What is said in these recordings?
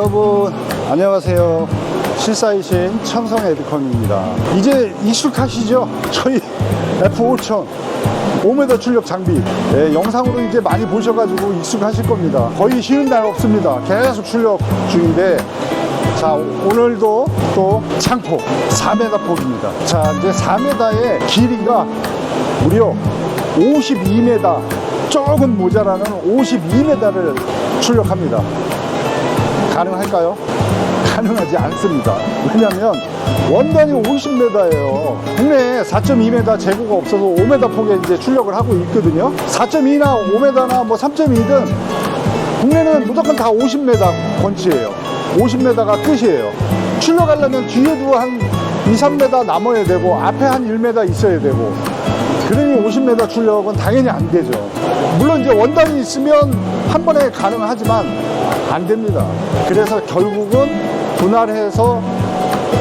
여러분 안녕하세요. 실사이신 청성 에드컴입니다. 이제 익숙하시죠? 저희 F5000 5m 출력 장비. 예, 영상으로 이제 많이 보셔가지고 익숙하실 겁니다. 거의 쉬는 날 없습니다. 계속 출력 중인데 자 오늘도 또 창포 4m 폭입니다. 자 이제 4m의 길이가 무려 52m 조금 모자라는 52m를 출력합니다 가능할까요? 가능하지 않습니다. 왜냐하면 원단이 50m예요. 국내에 4.2m 재고가 없어서 5m 폭에 이제 출력을 하고 있거든요. 4.2나 5m나 뭐 3.2든 국내는 무조건 다 50m 권치예요. 50m가 끝이에요. 출력하려면 뒤에도 한 2, 3m 남아야 되고 앞에 한 1m 있어야 되고 50m 출력은 당연히 안 되죠. 물론 이제 원단이 있으면 한 번에 가능하지만 안 됩니다. 그래서 결국은 분할해서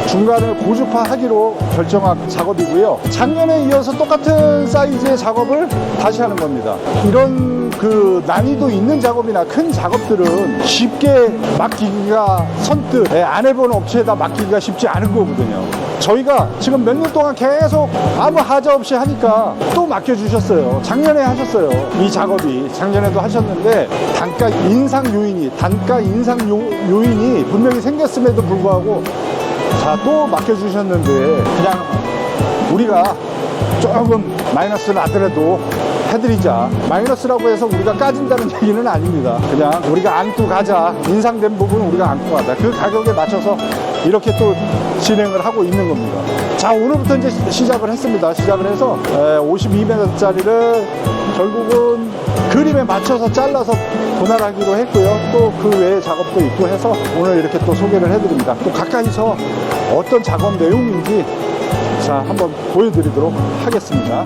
중간을 고주파하기로 결정한 작업이고요. 작년에 이어서 똑같은 사이즈의 작업을 다시 하는 겁니다. 이런 그 난이도 있는 작업이나 큰 작업들은 쉽게 맡기기가 선뜻 예, 안 해본 업체에다 맡기기가 쉽지 않은 거거든요. 저희가 지금 몇 년 동안 계속 아무 하자 없이 하니까 또 맡겨주셨어요. 작년에 하셨어요. 이 작업이 작년에도 하셨는데 단가 인상 요인이 단가 인상 요, 요인이 분명히 생겼음에도 불구하고 자, 또 맡겨주셨는데, 그냥 우리가 조금 마이너스 나더라도 해드리자. 마이너스라고 해서 우리가 까진다는 얘기는 아닙니다. 그냥 우리가 안고 가자. 인상된 부분 우리가 안고 가자. 그 가격에 맞춰서 이렇게 또 진행을 하고 있는 겁니다. 자, 오늘부터 이제 시작을 했습니다. 시작을 해서 52m짜리를 결국은 그림에 맞춰서 잘라서 분할하기로 했고요. 또 그 외에 작업도 있고 해서 오늘 이렇게 또 소개를 해드립니다. 또 가까이서 어떤 작업 내용인지 자 한번 보여드리도록 하겠습니다.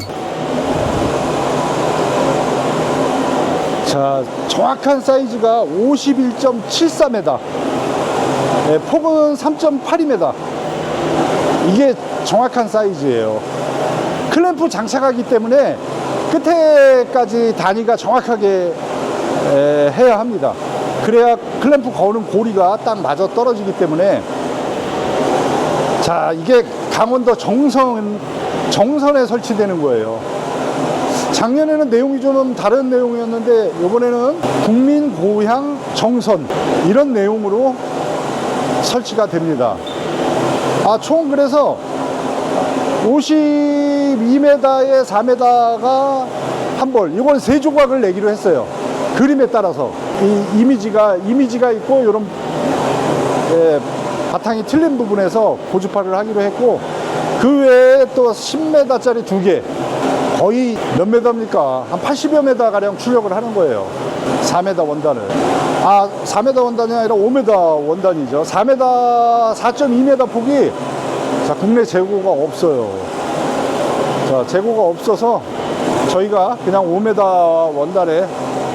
자 정확한 사이즈가 51.74m 네, 폭은 3.82m 이게 정확한 사이즈예요. 클램프 장착하기 때문에 끝에까지 단위가 정확하게 에, 해야 합니다. 그래야 클램프 거는 고리가 딱 맞아 떨어지기 때문에 자 이게 강원도 정선 정선에 설치되는 거예요. 작년에는 내용이 좀 다른 내용이었는데 이번에는 국민 고향 정선 이런 내용으로 설치가 됩니다. 아총 그래서 52m에 4m가 한 벌, 이건 세 조각을 내기로 했어요. 그림에 따라서 이 이미지가 이미지가 있고 이런 예, 바탕이 틀린 부분에서 고주파를 하기로 했고 그 외에 또 10m짜리 두 개. 거의 몇 메다입니까? 한 80여 메다 가량 출력을 하는 거예요. 4m 원단을. 아, 4m 원단이 아니라 5m 원단이죠. 4m, 4.2m 폭이 자, 국내 재고가 없어요. 자, 재고가 없어서 저희가 그냥 5m 원단에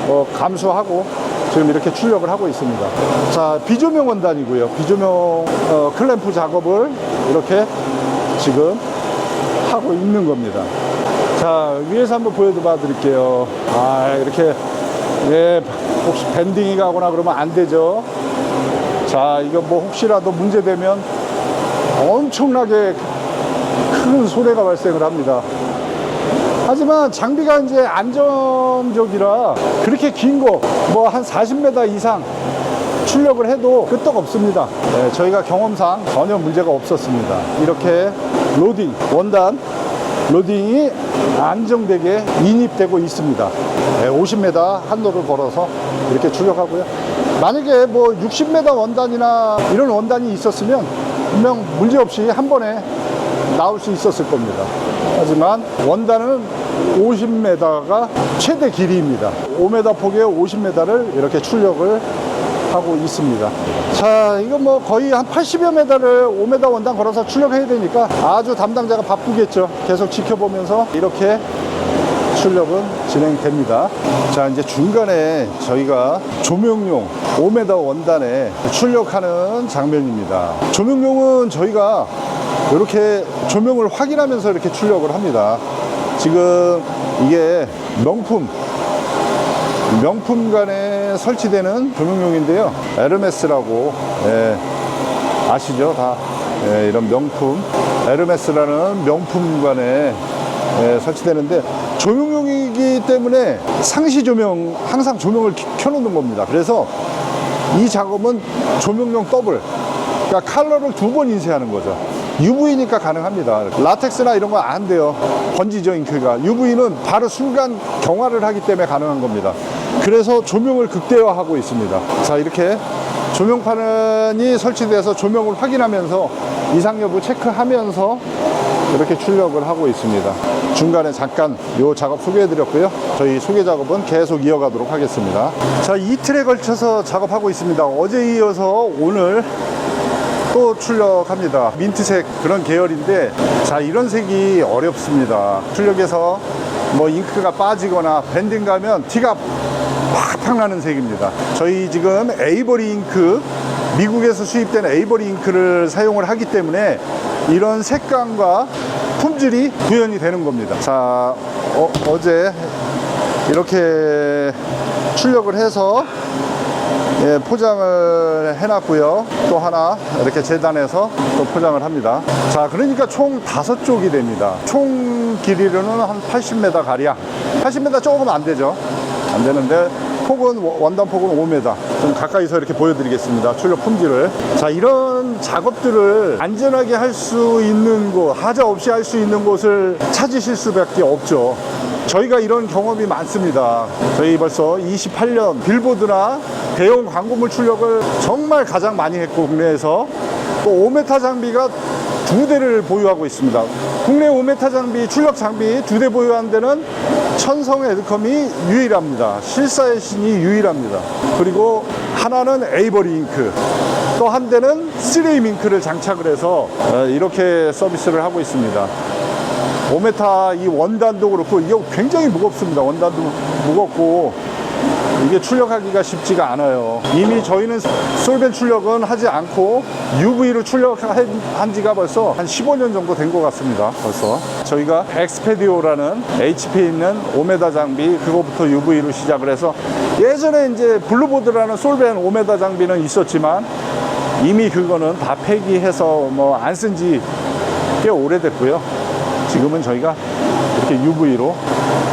어, 감수하고 지금 이렇게 출력을 하고 있습니다. 자, 비조명 원단이고요. 비조명 어, 클램프 작업을 이렇게 지금 하고 있는 겁니다. 자, 위에서 한번 보여봐 드릴게요. 아, 이렇게, 예, 혹시 밴딩이 가거나 그러면 안 되죠. 자, 이거 뭐 혹시라도 문제되면 엄청나게 큰 손해가 발생을 합니다. 하지만 장비가 이제 안정적이라 그렇게 긴 거, 뭐 한 40m 이상 출력을 해도 끄떡 없습니다. 네, 저희가 경험상 전혀 문제가 없었습니다. 이렇게 로딩, 원단 로딩이 안정되게 인입되고 있습니다. 50m 한도를 걸어서 이렇게 출력하고요. 만약에 뭐 60m 원단이나 이런 원단이 있었으면 분명 문제없이 한 번에 나올 수 있었을 겁니다. 하지만 원단은 50m가 최대 길이입니다. 5m 폭에 50m를 이렇게 출력을 하고 있습니다. 자, 이거 뭐 거의 한 80여 메다를 5m 원단 걸어서 출력해야 되니까 아주 담당자가 바쁘겠죠. 계속 지켜보면서 이렇게 출력은 진행됩니다. 자, 이제 중간에 저희가 조명용 5m 원단에 출력하는 장면입니다. 조명용은 저희가 이렇게 조명을 확인하면서 이렇게 출력을 합니다. 지금 이게 명품 명품관에 설치되는 조명용인데요. 에르메스라고 예, 아시죠? 다 예, 이런 명품 에르메스라는 명품관에 예, 설치되는데 조명용이기 때문에 상시 조명 항상 조명을 켜- 켜놓는 겁니다. 그래서 이 작업은 조명용 더블 그러니까 컬러를 두 번 인쇄하는 거죠. UV니까 가능합니다. 라텍스나 이런 거안 돼요. 번지죠, 잉크가. UV는 바로 순간 경화를 하기 때문에 가능한 겁니다. 그래서 조명을 극대화하고 있습니다. 자, 이렇게 조명판이 설치돼서 조명을 확인하면서 이상 여부 체크하면서 이렇게 출력을 하고 있습니다. 중간에 잠깐 이 작업 소개해 드렸고요. 저희 소개 작업은 계속 이어가도록 하겠습니다. 자, 이틀에 걸쳐서 작업하고 있습니다. 어제 이어서 오늘 또 출력합니다. 민트색 그런 계열인데 자 이런 색이 어렵습니다. 출력에서 뭐 잉크가 빠지거나 밴딩 가면 티가 팍팍 나는 색입니다. 저희 지금 에이버리 잉크 미국에서 수입된 에이버리 잉크를 사용을 하기 때문에 이런 색감과 품질이 구현이 되는 겁니다. 자 어, 어제 이렇게 출력을 해서 예, 포장을 해놨고요. 또 하나 이렇게 재단해서 또 포장을 합니다. 자, 그러니까 총 다섯 쪽이 됩니다. 총 길이로는 한 80m 가량. 80m 조금 안 되죠. 안 되는데 폭은 원단 폭은 5m. 좀 가까이서 이렇게 보여드리겠습니다. 출력 품질을. 자, 이런 작업들을 안전하게 할 수 있는 곳, 하자 없이 할 수 있는 곳을 찾으실 수밖에 없죠. 저희가 이런 경험이 많습니다. 저희 벌써 28년 빌보드나 대형 광고물 출력을 정말 가장 많이 했고 국내에서 또 5m 장비가 두 대를 보유하고 있습니다. 국내 5m 장비 출력 장비 두 대 보유한 데는 천성 에드컴이 유일합니다. 실사의 신이 유일합니다. 그리고 하나는 에이버리 잉크 또 한 대는 쓰레임 잉크를 장착을 해서 어, 이렇게 서비스를 하고 있습니다. 5m 이 원단도 그렇고 이게 굉장히 무겁습니다. 원단도 무겁고 이게 출력하기가 쉽지가 않아요. 이미 저희는 솔벤 출력은 하지 않고 UV로 출력한 지가 벌써 한 15년 정도 된 것 같습니다. 벌써 저희가 엑스페디오라는 HP 있는 5m 장비 그거부터 UV로 시작을 해서 예전에 이제 블루보드라는 솔벤 5m 장비는 있었지만 이미 그거는 다 폐기해서 뭐 안 쓴 지 꽤 오래됐고요. 지금은 저희가 이렇게 UV로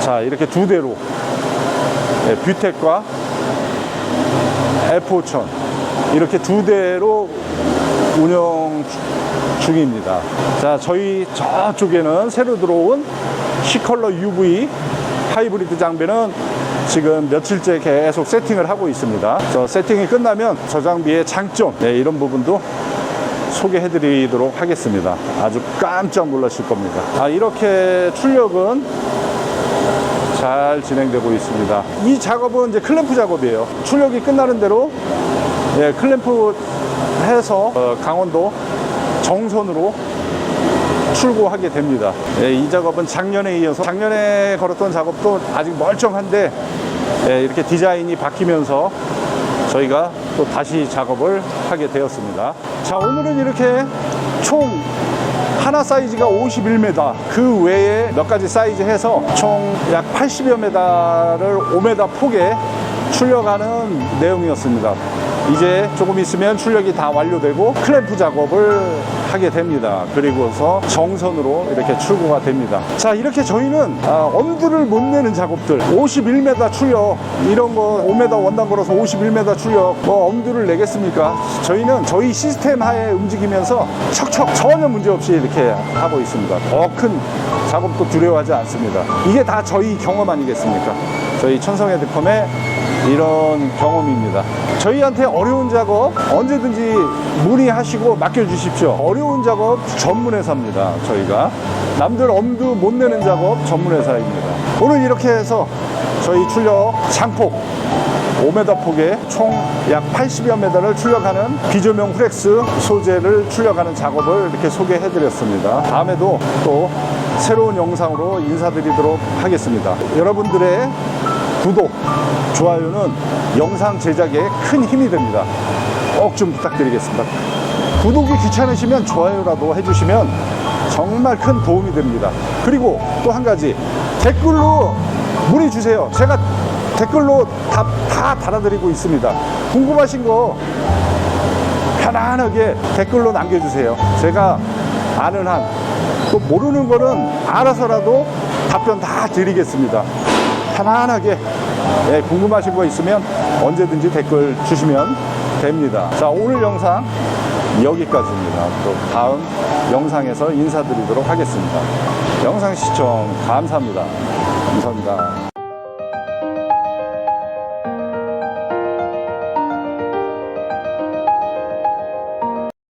자 이렇게 두 대로 예, 뷰텍과 F5000 이렇게 두 대로 운영 주- 중입니다. 자 저희 저쪽에는 새로 들어온 C컬러 UV 하이브리드 장비는 지금 며칠째 계속 세팅을 하고 있습니다. 저 세팅이 끝나면 저 장비의 장점 네, 이런 부분도 소개해 드리도록 하겠습니다. 아주 깜짝 놀라실 겁니다. 아, 이렇게 출력은 잘 진행되고 있습니다. 이 작업은 이제 클램프 작업이에요. 출력이 끝나는 대로 예, 클램프 해서 어, 강원도 정선으로 출고하게 됩니다. 예, 이 작업은 작년에 이어서 작년에 걸었던 작업도 아직 멀쩡한데 예, 이렇게 디자인이 바뀌면서 저희가 또 다시 작업을 하게 되었습니다. 자, 오늘은 이렇게 총 하나 사이즈가 51m 그 외에 몇 가지 사이즈 해서 총 약 80여 m를 5m 폭에 출력하는 내용이었습니다. 이제 조금 있으면 출력이 다 완료되고 클램프 작업을 하게 됩니다. 그리고서 정선으로 이렇게 출고가 됩니다. 자, 이렇게 저희는 아, 엄두를 못 내는 작업들 51m 출력 이런 거 5m 원단 걸어서 51m 출력 뭐 엄두를 내겠습니까? 저희는 저희 시스템 하에 움직이면서 척척 전혀 문제 없이 이렇게 하고 있습니다. 더 큰 작업도 두려워하지 않습니다. 이게 다 저희 경험 아니겠습니까? 저희 천성에드컴의 이런 경험입니다. 저희한테 어려운 작업 언제든지 문의하시고 맡겨주십시오. 어려운 작업 전문회사입니다. 저희가 남들 엄두 못 내는 작업 전문회사입니다. 오늘 이렇게 해서 저희 출력 장폭 5m 폭에 총 약 80여 m를 출력하는 비조명 후렉스 소재를 출력하는 작업을 이렇게 소개해 드렸습니다. 다음에도 또 새로운 영상으로 인사드리도록 하겠습니다. 여러분들의 구독, 좋아요는 영상 제작에 큰 힘이 됩니다. 꼭 좀 부탁드리겠습니다. 구독이 귀찮으시면 좋아요라도 해주시면 정말 큰 도움이 됩니다. 그리고 또 한 가지 댓글로 문의 주세요. 제가 댓글로 답 다 달아드리고 있습니다. 궁금하신 거 편안하게 댓글로 남겨주세요. 제가 아는 한, 또 모르는 거는 알아서라도 답변 다 드리겠습니다. 편안하게 예, 궁금하신 거 있으면 언제든지 댓글 주시면 됩니다. 자, 오늘 영상 여기까지입니다. 또 다음 영상에서 인사드리도록 하겠습니다. 영상 시청 감사합니다. 감사합니다.